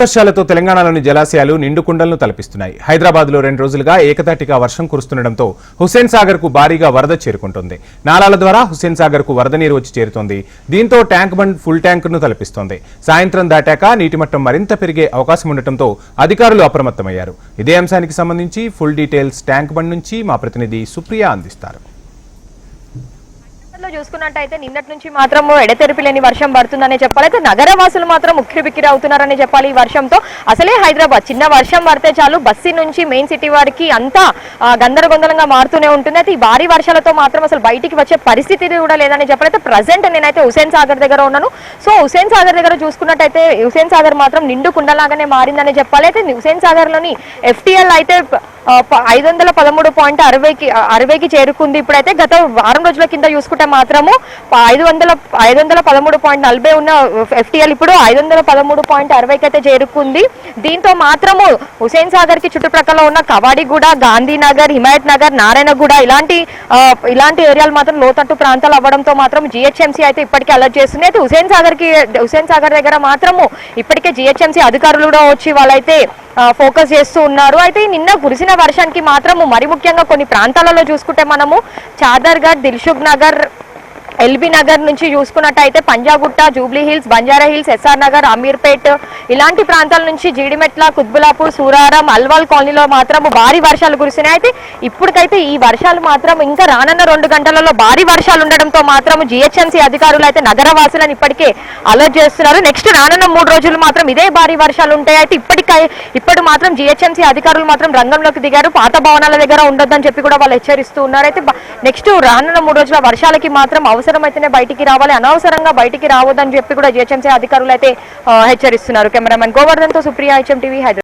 వర్షాలతో తెలంగాణలోని జలాశయాలు నిండుకుండలను తలపిస్తున్నాయి. హైదరాబాద్లో రెండు రోజులుగా ఏకతాటిగా వర్షం కురుస్తుండటంతో హుస్సేన్ సాగర్కు భారీగా వరద చేరుకుంటుంది. నాలాల ద్వారా హుస్సేన్ సాగర్కు వరద నీరు వచ్చి చేరుతోంది. దీంతో ట్యాంక్ బండ్ ఫుల్ ట్యాంక్ను తలపిస్తోంది. సాయంత్రం దాటాక నీటి మట్టం మరింత పెరిగే అవకాశం ఉండటంతో అధికారులు అప్రమత్తమయ్యారు. ఇదే అంశానికి సంబంధించి ఫుల్ డీటెయిల్స్ ట్యాంక్ బండ్ నుంచి మా ప్రతినిధి సుప్రియ అందిస్తారు. లో చూసుకున్నట్టయితే నిన్నటి నుంచి మాత్రం ఎడతెరిపి లేని వర్షం పడుతుందనే చెప్పాలి. అయితే నగరవాసులు మాత్రం ఉక్కిరి బిక్కిరి అవుతున్నారని చెప్పాలి ఈ వర్షంతో. అసలే హైదరాబాద్ చిన్న వర్షం పడితే చాలు బస్సు నుంచి మెయిన్ సిటీ వారికి అంతా గందరగోందరంగా మారుతూనే ఉంటుంది. అయితే ఈ భారీ వర్షాలతో మాత్రం అసలు బయటికి వచ్చే పరిస్థితి కూడా లేదని చెప్పాలి. అయితే ప్రజెంట్ నేనైతే హుసేన్ సాగర్ దగ్గర ఉన్నాను. సో హుసేన్ సాగర్ దగ్గర చూసుకున్నట్టయితే హుసేన్ సాగర్ మాత్రం నిండు కుండలాగానే మారిందని చెప్పాలి. అయితే హుసేన్ సాగర్లోని ఎఫ్టీఎల్ అయితే ఐదు వందల పదమూడు పాయింట్ అరవైకి అరవైకి చేరుకుంది. ఇప్పుడైతే గత వారం రోజుల కింద చూసుకుంటే మాత్రము ఐదు వందల ఐదు వందల పదమూడు పాయింట్ నలభై ఉన్న ఎఫ్టీఎల్ ఇప్పుడు ఐదు వందల పదమూడు పాయింట్ అరవైకి అయితే చేరుకుంది. దీంతో మాత్రము హుసేన్ సాగర్కి చుట్టుప్రక్కల ఉన్న కవాడిగూడ గాంధీనగర్ హిమాయత్ నగర్ నారాయణగూడ ఇలాంటి ఇలాంటి ఏరియాలు మాత్రం లోతట్టు ప్రాంతాలు అవ్వడంతో మాత్రం జిహెచ్ఎంసీ అయితే ఇప్పటికే అలర్ట్ చేస్తుంది. అయితే హుసేన్ సాగర్కి హుసేన్ సాగర్ దగ్గర మాత్రము ఇప్పటికే జిహెచ్ఎంసీ అధికారులు కూడా వచ్చి వాళ్ళైతే ఫోకస్ చేస్తూ ఉన్నారు. అయితే నిన్న కురిసిన వర్షానికి మాత్రము మరి ముఖ్యంగా కొన్ని ప్రాంతాలలో చూసుకుంటే మనము చాదర్గఢ్ దిల్సుఖ్ నగర్ ఎల్బీ నగర్ నుంచి చూసుకున్నట్టయితే Panjagutta Jubilee Hills Banjara Hills SR Nagar Ameerpet ఇలాంటి ప్రాంతాల నుంచి జీడిమెట్ల కుత్బులాపూర్ సూరారం అల్వాల్ కాలనీలో మాత్రం భారీ వర్షాలు కురిసినాయి. అయితే ఇప్పటికైతే ఈ వర్షాలు మాత్రం ఇంకా రానున్న రెండు గంటలలో భారీ వర్షాలు ఉండడంతో మాత్రం జిహెచ్ఎంసీ అధికారులు అయితే నగరవాసులను ఇప్పటికే అలర్ట్ చేస్తున్నారు. నెక్స్ట్ రానున్న మూడు రోజులు మాత్రం ఇదే భారీ వర్షాలు ఉంటాయి. అయితే ఇప్పటికై ఇప్పుడు మాత్రం జిహెచ్ఎంసీ అధికారులు మాత్రం రంగంలోకి దిగారు. పాత భవనాల దగ్గర ఉండొద్దని చెప్పి కూడా వాళ్ళు హెచ్చరిస్తూ ఉన్నారు. అయితే నెక్స్ట్ రానున్న మూడు రోజుల వర్షాలకి మాత్రం అవసరం అవసరమైతేనే బయటికి రావాలి అనవసరంగా బయటికి రావద్దని చెప్పి కూడా జిహెచ్ఎంసీ అధికారులు అయితే హెచ్చరిస్తున్నారు. కెమెరామెన్ గోవర్ధన్తో సుప్రియా హెచ్ఎం టీవీ హైదరాబాద్.